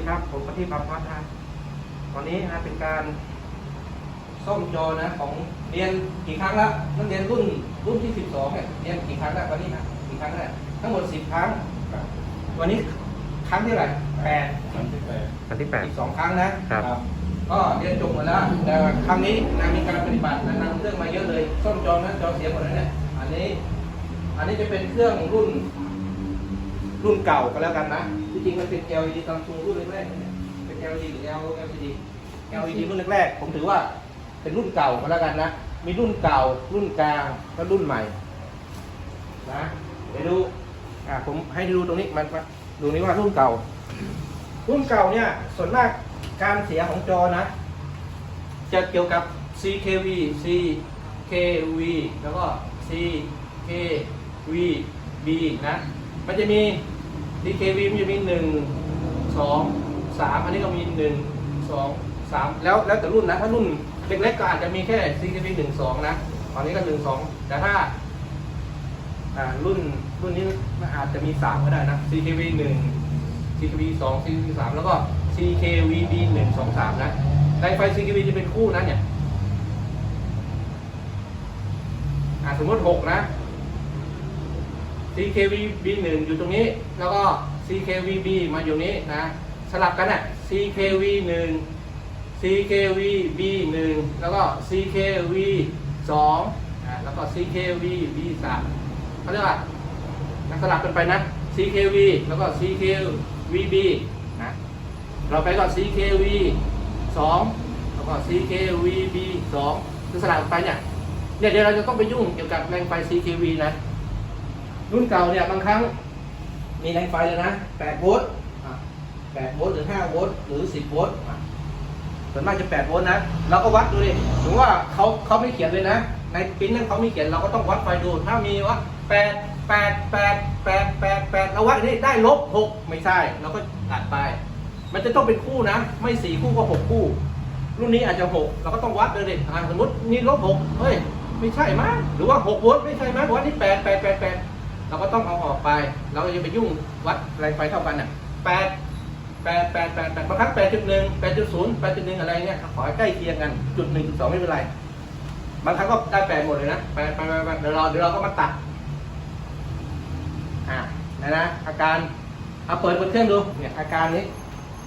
ดีครับ ผมปฏิบัติพัฒนะวันนี้นะเป็นการซ่อมจอนะของเรียนกี่ครั้งแล้วนักเรียนรุ่นรุ่นที่12เนี่ยเรียนกี่ครั้งแล้ววันนี้นะกี่ครั้งแล้วทั้งหมด10ครั้ง วันนี้ครั้งที่เท่าไหร่แปดครั้งที่แปดครั้งที่แปดอีกสองครั้งนะครับ ก็เรียนจบหมดแล้วแต่ครั้งนี้นะมีการปฏิบัติและนำเครื่องมาเยอะเลยซ่อมจอนะจอเสียหมดเลยเนี่ยอันนี้ อันนี้จะเป็นเครื่องรุ่นรุ่นเก่าก็แล้วกันนะ ที่จริงมันเป็น LED Samsung รุ่นแรกๆเนี่ยเป็น LED หรือ LCD LED รุ่นแรกๆผมถือว่าเป็นรุ่นเก่าก็แล้วกันนะ มีรุ่นเก่า รุ่นกลางและรุ่นใหม่นะเดี๋ยวดูอ่าผมให้ดูตรงนี้มันมาดูนี้ว่ารุ่นเก่า รุ่นเก่าเนี่ยส่วนมากการเสียของจอนะ จะเกี่ยวกับ CKV CKV แล้วก็ CKVB นะ มันจะมี CKV มันจะมีหนึ่งสองสามอันนี้ก็มีหนึ่งสองสามแล้วแล้วแต่รุ่นนะ ถ้ารุ่นเล็กๆก็อาจจะมีแค่ CKV หนึ่งสองนะตอนนี้ก็หนึ่งสองแต่ถ้าอ่ารุ่นรุ่นนี้อาจจะมีสามก็ได้นะ CKV หนึ่ง CKV สอง CKV สามแล้วก็ CKVB หนึ่งสองสามนะไดไฟ CKV จะเป็นคู่นะเนี่ยอ่าสมมติหกนะ CKVB หนึ่งอยู่ตรงนี้ แล้วก็ CKVB มาอยู่นี้นะ สลับกันอะ CKV หนึ่ง CKVB หนึ่งแล้วก็ CKV สองอ่าแล้วก็ CKVB สามเขาเรียกว่านะสลับกันไปนะ CKV แล้วก็ CKVB นะเราไปก่อน CKV สองแล้วก็ CKVB สองคือสลับกันไปเนี่ยเนี่ยเดี๋ยวเราจะต้องไปยุ่งเกี่ยวกับแรงไฟ CKV นะ รุ่นเก่าเนี่ยบางครั้งมีแรงไฟเลยนะ8โวลต์8โวลต์หรือ5โวลต์หรือ10โวลต์ส่วนมากจะ8โวลต์นะเราก็วัดดูดิถึงว่าเขาเขาไม่เขียนเลยนะ ในปิ้นนั้นเขาไม่เขียนเราก็ต้องวัดไฟดู ถ้ามีว่า8 8 8 8 8 8เราวัดอันนี้ได้ลบ6ไม่ใช่เราก็ตัดไป มันจะต้องเป็นคู่นะ ไม่4คู่ก็6คู่ รุ่นนี้อาจจะ6เราก็ต้องวัดเลยดิสมมตินี่ลบ6เฮ้ยไม่ใช่มั้งหรือว่า6โวลต์ไม่ใช่มั้งวัดนี่8 8 8 8 เราก็ต้องเอาออกไป เราจะไปยุ่งวัดแรงไฟเท่ากันน่ะ8 8 8 8 8บางครั้ง8.1 8.0 8.1อะไรเนี่ยขอให้ใกล้เคียงกันจุด1จุด2ไม่เป็นไรบางครั้งก็ได้8หมดเลยนะ8 8 8 8เดี๋ยวเราเดี๋ยวเราก็มาตัดอ่านะนะอาการเอาเปิดบนเครื่องดูเนี่ยอาการนี้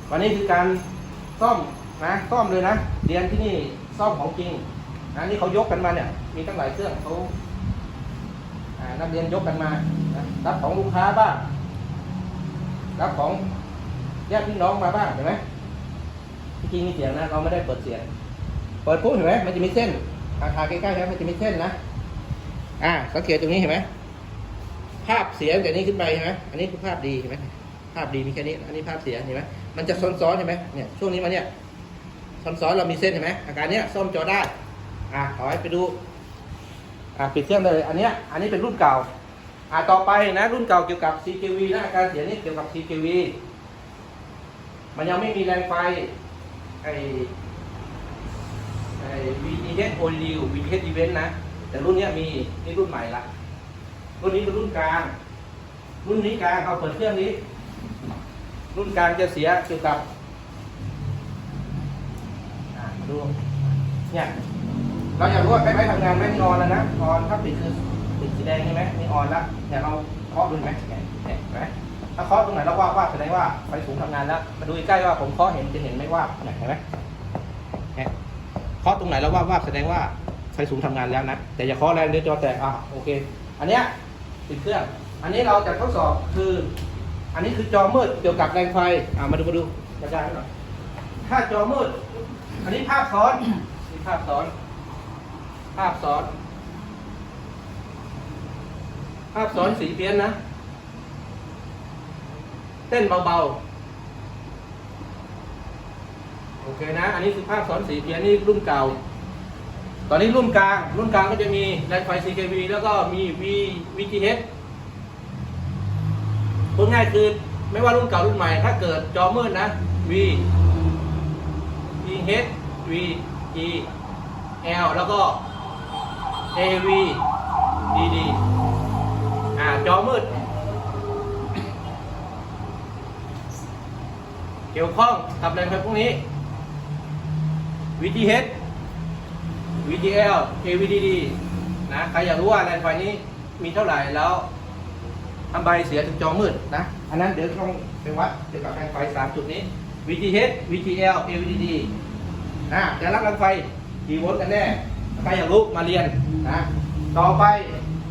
วันนี้คือการซ่อมนะซ่อมเลยนะเรียนที่นี่ซ่อมของจริงนะนี่เขายกกันมาเนี่ยมีตั้งหลายเครื่องเขา นักเรียนยกกันมารับของลูกค้าบ้างรับของญาติพี่น้องมาบ้างเห็นไหมที่จริงมีเสียงนะเราไม่ได้เปิดเสียง เปิดปุ๊บเห็นไหมมันจะมีเส้นอาคาใกล้ๆแล้วมันจะมีเส้นนะอ่าสังเกตตรงนี้เห็นไหมภาพเสียงจากนี้ขึ้นไปเห็นไหมอันนี้คือภาพดีเห็นไหมภาพดีมีแค่นี้ อันนี้ภาพเสียเห็นไหมมันจะซ้อนๆเห็นไหมเนี่ยช่วงนี้มาเนี่ยซ้อนๆเรามีเส้นเห็นไหมอาการเนี้ยซ่อมจอได้อ่าขอให้ไปดู อ่าปิดเครื่องเลยอันเนี้ยอันนี้เป็นรุ่นเก่าอ่าต่อไปนะรุ่นเก่าเกี่ยวกับ CKV นะอาการเสียนี่เกี่ยวกับ CKV มันยังไม่มีแรงไฟไอไอ VTH OLED VTH Event นะ แต่รุ่นนี้มีนี่รุ่นใหม่ละรุ่นนี้เป็นรุ่นกลาง รุ่นนี้กลางเอาเปิดเครื่องนี้ รุ่นกลางจะเสียเกี่ยวกับอ่าดูเนี่ย เราอยากรู้ว่าใกล้ๆทำงานไหมนี่ออนแล้วนะออนถ้าปิดคือปิดสีแดงใช่ไหมนี่ออนละเนี่เราเคาะดูไหมเนี่ยเห็นไหมถ้าเคาะตรงไหนเราว่าว่าแสดงว่าไฟสูงทำงานแล้ว มาดูใกล้ว่าผมเคาะเห็นจะเห็นไหมว่าเห็นไหมเนี่ยเคาะตรงไหนเราว่าว่าแสดงว่าไฟสูงทำงานแล้วนะแต่อย่าเคาะแรงเดี๋ยวจอแตกอะโอเค อันเนี้ยติดเครื่อง อันนี้เราจะทดสอบคือ อันนี้คือจอมืดเกี่ยวกับแรงไฟอ่ามาดูมาดูกระจายให้หน่อยถ้าจอมืด อันนี้ภาพซ้อนนี่ภาพซ้อน ภาพซ้อน ภาพซ้อนสีเพี้ยนนะ เต้นเบาๆ โอเคนะ อันนี้คือภาพซ้อนสีเพี้ยนนี่รุ่นเก่า ตอนนี้รุ่นกลาง รุ่นกลางก็จะมีแรงไฟ CKV แล้วก็มี V VTH พูดง่ายคือไม่ว่ารุ่นเก่ารุ่นใหม่ ถ้าเกิดจอมืดนะ V VH V E L แล้วก็ A V D D อ่า จอมืด เกี่ยวข้องกับแรงไฟพวกนี้ VTH VTL AVDD นะ ใครอยากรู้ว่าแรงไฟนี้มีเท่าไหร่แล้วทำไมเสียถึงจอมืดนะ อันนั้นเดี๋ยวต้องไปวัดเกี่ยวกับแรงไฟสามจุดนี้ VTH VTL AVDD นะจะรับแรงไฟกี่โวลต์กันแน่ ใครอยากรู้มาเรียนนะต่อไป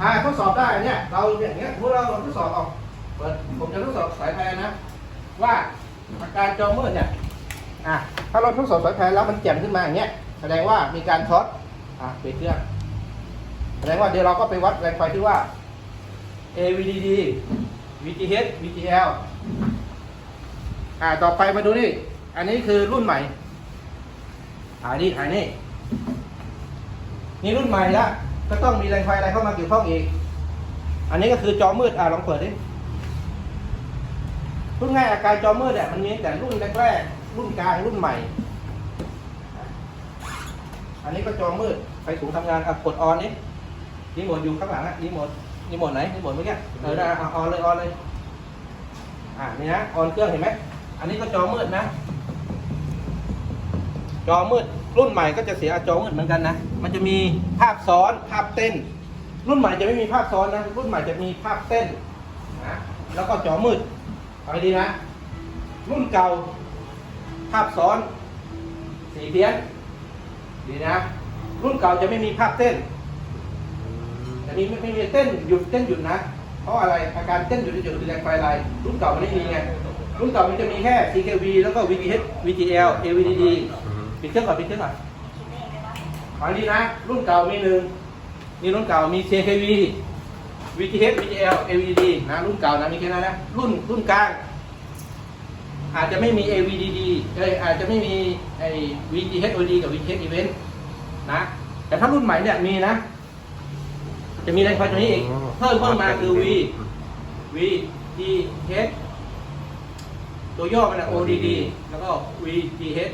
อ่าทดสอบได้เนี่ยเราอย่างเงี้ยพวกเราทดสอบออกเปิดผมจะทดสอบสายไฟนะ ว่าอาการจอมืดเนี่ยอะถ้าเราทดสอบสายไฟแล้วมันแจ่มขึ้นมาอย่างเงี้ยแสดงว่ามีการช็อตอะปิดเครื่องแสดงว่าเดี๋ยวเราก็ไปวัดแรงไฟที่ว่า AVDD VTH VTL อ่าต่อไปมาดูนี่ อันนี้คือรุ่นใหม่ถ่ายนี่ถ่ายนี่ นี่รุ่นใหม่ละก็ต้องมีแรงไฟอะไรเข้ามาเกี่ยวข้องอีก อันนี้ก็คือจอมืดอะลองเปิดดิพูดง่ายอาการจอมืดเนี่ยมันนี้แต่รุ่นแรกๆรุ่นกลางรุ่นใหม่ อันนี้ก็จอมืดไฟสูงทำงานอะกดออนนี้รีโมทอยู่ข้างหลังอะรีโมทรีโมทไหนรีโมทเมื่อกี้เออได้อออนเลยออนเลยอะนี่นะออนเครื่องเห็นไหมอันนี้ก็จอมืดนะ จอมืด รุ่นใหม่ก็จะเสียจอมืดเหมือนกันนะ มันจะมีภาพซ้อนภาพเต้น รุ่นใหม่จะไม่มีภาพซ้อนนะ รุ่นใหม่จะมีภาพเต้นนะแล้วก็จอมืดเอาให้ดีนะ รุ่นเก่า ภาพซ้อน สีเพี้ยน ดีนะ รุ่นเก่าจะไม่มีภาพเต้นจะมีไม่ไม่มีเต้นหยุดเต้นหยุดนะ เพราะอะไรอาการเต้นหยุดหยุดคือแรงไฟอะไรรุ่นเก่ามันไม่มีไง รุ่นเก่ามันจะมีแค่ CKV แล้วก็ VTH VTL AVDD ปิดเครื่องก่อนปิดเครื่องก่อนฟังดีนะ รุ่นเก่ามีหนึ่งนี่รุ่นเก่ามี CKV VTH VTL AVDD นะรุ่นเก่านะมีแค่นั้นนะรุ่นรุ่นกลาง อาจจะไม่มี AVDD เอ้ยอาจจะไม่มีไอ้ VTH OD กับ VTH Event นะ แต่ถ้ารุ่นใหม่เนี่ยมีนะ จะมีแรงไฟตัวนี้อีกเพิ่มเพิ่มมาคือ V VTH ตัวย่อมันนะ ODD แล้วก็ VTH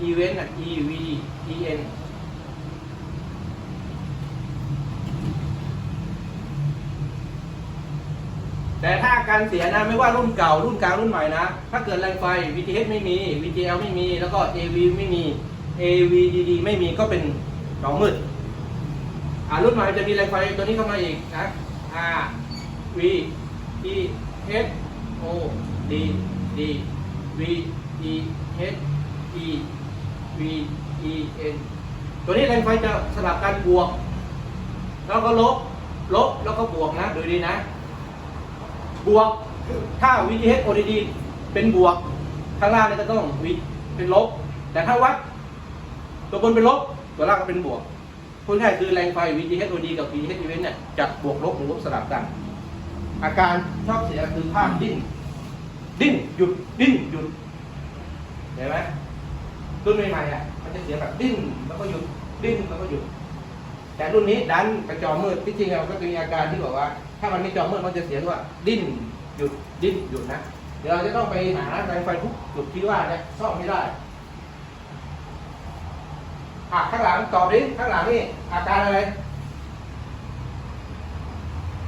Event อะ EVEN แต่ถ้าการเสียนะไม่ว่ารุ่นเก่ารุ่นกลางรุ่นใหม่นะ ถ้าเกิดแรงไฟ VTH ไม่มี VTL ไม่มี แล้วก็ AV ไม่มี AVDD ไม่มีก็เป็นจอมืดอ่ารุ่นใหม่จะมีแรงไฟตัวนี้เข้ามาอีกนะ R V E H O D D V E H E V E N ตัวนี้แรงไฟจะสลับกันบวก แล้วก็ลบ ลบแล้วก็บวกนะดูดีนะ บวกถ้า VTH ODD เป็นบวก ข้างล่างนี่ก็ต้องวิเป็นลบ แต่ถ้าวัด ตัวบนเป็นลบ ตัวล่างก็เป็นบวกพูดง่ายคือแรงไฟ VTH OD กับ VTH E V เนี่ยจะบวกลบหรือลบสลับกัน อาการชอบเสียคือภาพดิ้น ดิ้นหยุดดิ้นหยุดเห็นไหม รุ่นใหม่ๆอะมันจะเสียแบบดิ้นแล้วก็หยุดดิ้นแล้วก็หยุด แต่รุ่นนี้ดันกระจอมืดที่จริงอะมันก็จะมีอาการที่บอกว่า ถ้ามันไม่จอมืดมันจะเสียงว่า ดิ้นหยุดดิ้นหยุดนะเดี๋ยวเราจะต้องไปหาแรงไฟทุกจุดที่ว่าเนี่ยซ่อมไม่ได้อะข้างหลังตอบดิข้างหลังนี่อาการอะไร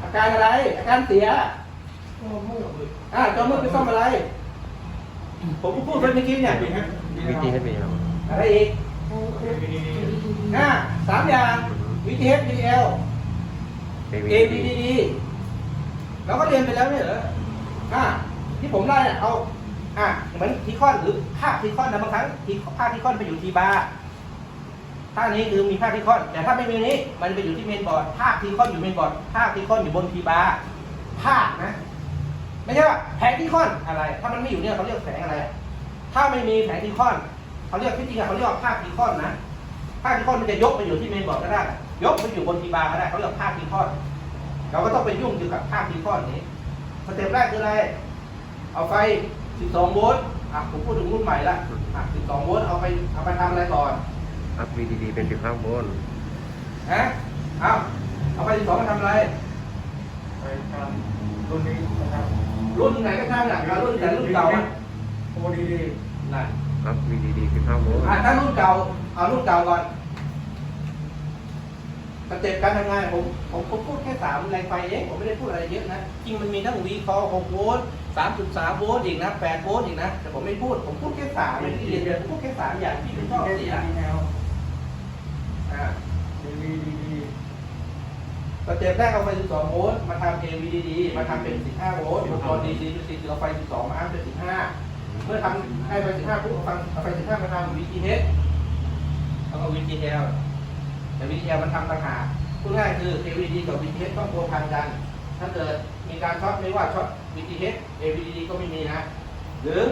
อาการอะไร อาการเสียอ่าจอมืดไปซ่อมอะไร ผมพูดไปเมื่อกี้เนี่ย วิธีให้มีครับอะไรอีกอ่าสามอย่าง VTH VTL ABDD เราก็เรียนไปแล้วเนี่ยเหรออ่าที่ผมไล่เนี่ยเอาอ่าเหมือนทีคอนหรือภาคทีคอนนะบางครั้งทีภาคทีคอนไปอยู่ทีบาร์ภาคนี้คือมีภาคทีคอน แต่ถ้าไม่มีนี้ มันไปอยู่ที่เมนบอร์ดภาคทีคอนอยู่เมนบอร์ดภาคทีคอนอยู่บนทีบาร์ภาคนะ ไม่ใช่ว่าแผงทีคอนอะไร ถ้ามันไม่อยู่เนี่ยเขาเรียกแผงอะไร ถ้าไม่มีแผงทีคอนเขาเรียกที่จริงอะเขาเรียกว่าภาคทีคอนนะภาคทีคอนมันจะยกไปอยู่ที่เมนบอร์ดก็ได้ ยกไปอยู่บนทีบาร์ก็ได้เขาเรียกภาคทีคอนเราก็ต้องไปยุ่งเกี่ยวกับภาคทีคอนนี้สเต็ปแรกคืออะไร เอาไฟ 12 โวลต์อะผมพูดถึงรุ่นใหม่ละอะ12 โวลต์เอาไปเอาไปทำอะไรก่อนอัพ VDD เป็น 15 โวลต์ฮะเอาเอาไป 12 มาทำอะไรไปตามรุ่นนี้นะครับรุ่นไหนก็ช่างอะเอารุ่นแต่รุ่นเก่าอะ โอดีดีนั่นอัพ VDD 15โวลต์อะถ้ารุ่นเก่าเอารุ่นเก่าก่อนรสเต็ปการทำงานผมผมผมพูดแค่สามแรงไฟเองผมไม่ได้พูดอะไรเยอะนะ จริงมันมีทั้งวีคอหกโวลต์สามจุดสามโวลต์อีกนะแปดโวลต์อีกนะ แต่ผมไม่พูด ผมพูดแค่สามไม่ได้เรียนเรียนผมพูดแค่สามอย่างที่เป็นชอบเอสเสีดียแนวอ่าดีดีดีดีสเต็ปแรกเอาไฟ12โวลต์มาทำ AVDD มาทำเป็น15โวลต์อุปกรณ์ DC ดูสิเอาไฟ12มาอัพเป็น15 เมื่อทำให้ไฟ15ปุ๊บเอาไฟเอาไฟ15มาทำ VGH แล้วก็ VGL แต่ VGL มันทำต่างหากพูดง่ายคือ AVD กับ VGH ต้องพัวพันกัน ถ้าเกิดมีการช็อตไม่ว่าช็อต VGH AVD ก็ไม่มีนะ หรือ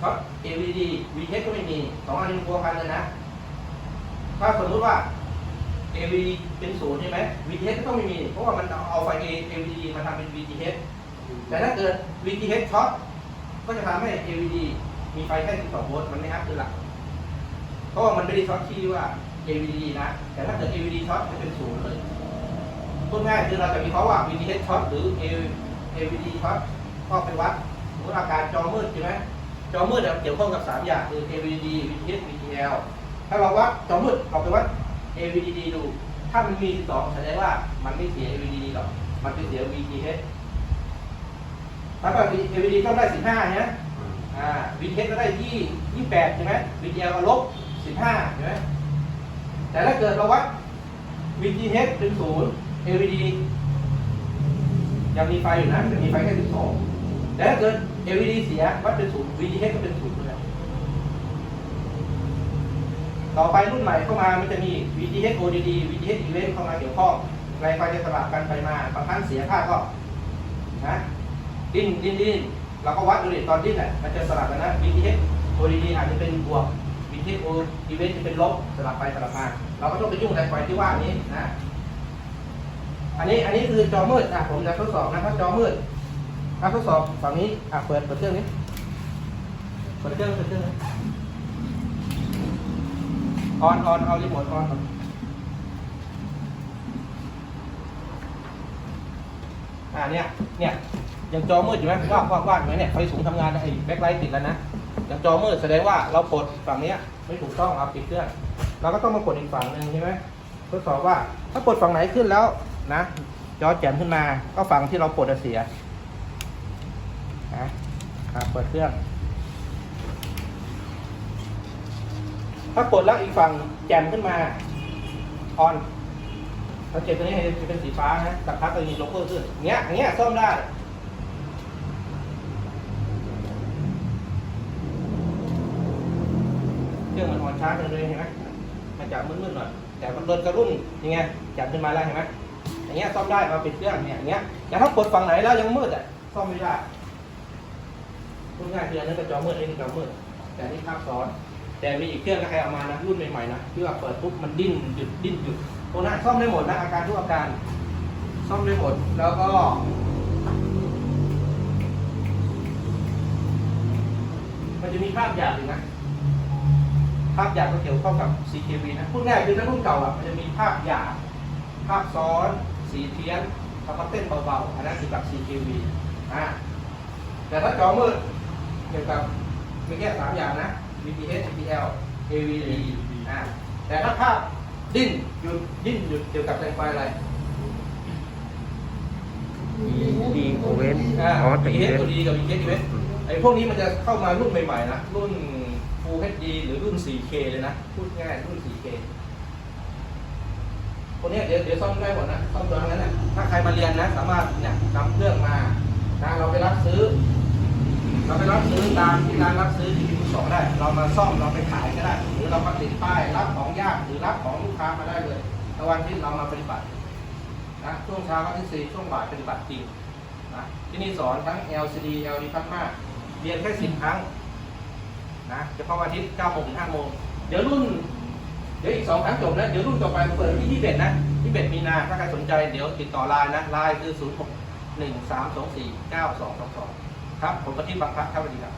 ช็อต AVDD VGH ก็ไม่มีสองอันนี้พัวพันเลยนะ ถ้าสมมติว่า AV เป็นศูนย์ใช่ไหม VTH ก็ต้องไม่มี เพราะว่ามันเอาไฟ AVD มาทำเป็น VTH แต่ถ้าเกิด VTH ช็อต ก็จะทำให้ AVD มีไฟแค่12โวลต์มันไม่อัพคือหลักเพราะว่ามันไม่ได้ช็อตที่ว่า AVD นะ แต่ถ้าเกิด AVD ช็อตจะเป็นศูนย์เลยพูดง่ายคือเราจะมีเขาะว่า VTH ช็อตหรือ AVD ช็อตก็เป็นวัดสมมติอาการจอมืดใช่ไหมจอมืดเนี่ยเกี่ยวข้องกับ 3 อย่างคือ AVD VTH VTL ถ้าเราวัดจอมืดเราไปวัด AVD ดู ถ้ามันมี 12 แสดงว่ามันไม่เสีย AVD หรอก มันไปเสีย VTH ถ้าเกิด AVD ต้องได้15เนี่ยอ่า VTH ก็ได้2 28ใช่ไหม VTL ก็ลบ15ใช่ไหมแต่ถ้าเกิดเราวัด VTH เป็น0 AVDD ยังมีไฟอยู่นะจะมีไฟแค่12แต่ถ้าเกิด AVD เสียวัดเป็น0 VTH ก็เป็น0ด้วยต่อไปรุ่นใหม่เข้ามามันจะมี VTH ODD VTH Event เข้ามาเกี่ยวข้องแรไฟจะสลับกันไปมาบางครั้งเสียค่าก็นะ ดิ้นดิ้นดิ้นเราก็วัดดูดิตอนดิ้นน่ะมันจะสลับกันนะ VTH ODD อาจจะเป็นบวก VTH O Event จะเป็นลบสลับไปสลับมา เราก็ต้องไปยุ่งแรงไฟที่ว่านี้นะ อันนี้อันนี้คือจอมืดอะผมจะทดสอบนะครับจอมืดถ้าทดสอบฝั่งนี้อะเปิดเปิดเครื่องนี้เปิดเครื่องเปิดเครื่องออนออนเอารีโมทออนก่อนอ่าเนี่ยเนี่ย ยังจอมืดอยู่ไหมว่างว่างว่างไหมเนี่ยไฟสูงทำงานนะไอ้แบ็คไลท์ติดแล้วนะยังจอมืดแสดงว่าเรากดฝั่งเนี้ยไม่ถูกต้องเอาปิดเครื่องเราก็ต้องมากดอีกฝั่งหนึ่งใช่ไหมทดสอบว่าถ้ากดฝั่งไหนขึ้นแล้วนะจอแจ่มขึ้นมาก็ฝั่งที่เรากดเสียนะเปิดเครื่อง ถ้ากดแล้วอีกฝั่งแจ่มขึ้นมาออนเราเจ็บตัวนี้จะเป็นสีฟ้านะสักพักก็มีโลโก้ขึ้นอเงี้ยเงี้ยซ่อมได้ เค รื่องมันออนช้าจังเลยเห็นไหมมันจะมืดๆหน่อย แต่มันเดินกระรุ่นยังไงจ่มขึ้นมาแล้วเห็นไหมอย่างเงี้ยซ่อมได้มาปิดเครื่องเนี่ยอย่างเงี้ยแต่ถ้ากดฝั่งไหนแล้วยังมืดอะซ่อมไม่ได้พูดง่ายคืออันนั้นก็จอมืดอันนี้ก็จอมืดแต่นี่ภาพซ้อน แต่มีอีกเครื่องก็ใครเอามานะรุ่นใหม่ๆนะที่ว่าเปิดปุ๊บมันดิ้นหยุดดิ้นหยุดพวกนั้นซ่อมได้หมดนะอาการทุกอาการซ่อมได้หมดแล้วก็มันจะมีภาพหยาบอยู่นะ ภาพหยาบก็เกี่ยวข้องกับ CKV นะพูดง่ายคือถ้ารุ่นเก่าอะมันจะมีภาพหยาบภาพซ้อน สีเพี้ยนแล้วก็เต้นเบาๆอันนั้นคือกับ CKV อ่าแต่ถ้าจอมืดเกี่ยวกับมีแค่สามอย่างนะ VPH VPL AVD อ่าแต่ถ้าภาพดิ้นหยุดดิ้นหยุดเกี่ยวกับแสงไฟอะไรดีโอเวนอ่าออสอีเว VPH น ODD กับ VPH Event ไอ้พวกนี้มันจะเข้ามารุ่นใหม่ๆนะรุ่น Full HD หรือรุ่น 4K เลยนะ พูดง่ายรุ่น 4K คนนี้เดี๋ยวเดี๋ยวซ่อมได้หมดนะซ่อมตัวนั้นนะถ้าใครมาเรียนนะ สามารถเนี่ยนำเครื่องมานะเราไปรับซื้อ เราไปรับซื้อตามที่ร้านรับซื้อที่มีมือสองได้ เรามาซ่อมเราไปขายก็ได้ หรือเรามาติดป้ายรับของญาติหรือรับของลูกค้ามาได้เลยในวันที่เรามาปฏิบัตินะช่วงเช้าวันที่สี่ช่วงบ่ายปฏิบัติจริงนะที่นี่สอนทั้ง LCD LED พัดมาเรียนแค่สิบครั้ง นะเฉพาะวันอาทิตย์9โมงถึง5โมงเดี๋ยวรุ่น เดี๋ยวอีกสองครั้งจบนะเดี๋ยวรุ่นต่อไปเปิดที่21นะ21มีนาถ้าใครสนใจเดี๋ยวติดต่อไลน์นะไลน์คือ 0 6 1 3 2 4 9 2 2 2 ครับผมปฏิบัติพัฒน์ครับสวัสดีครับ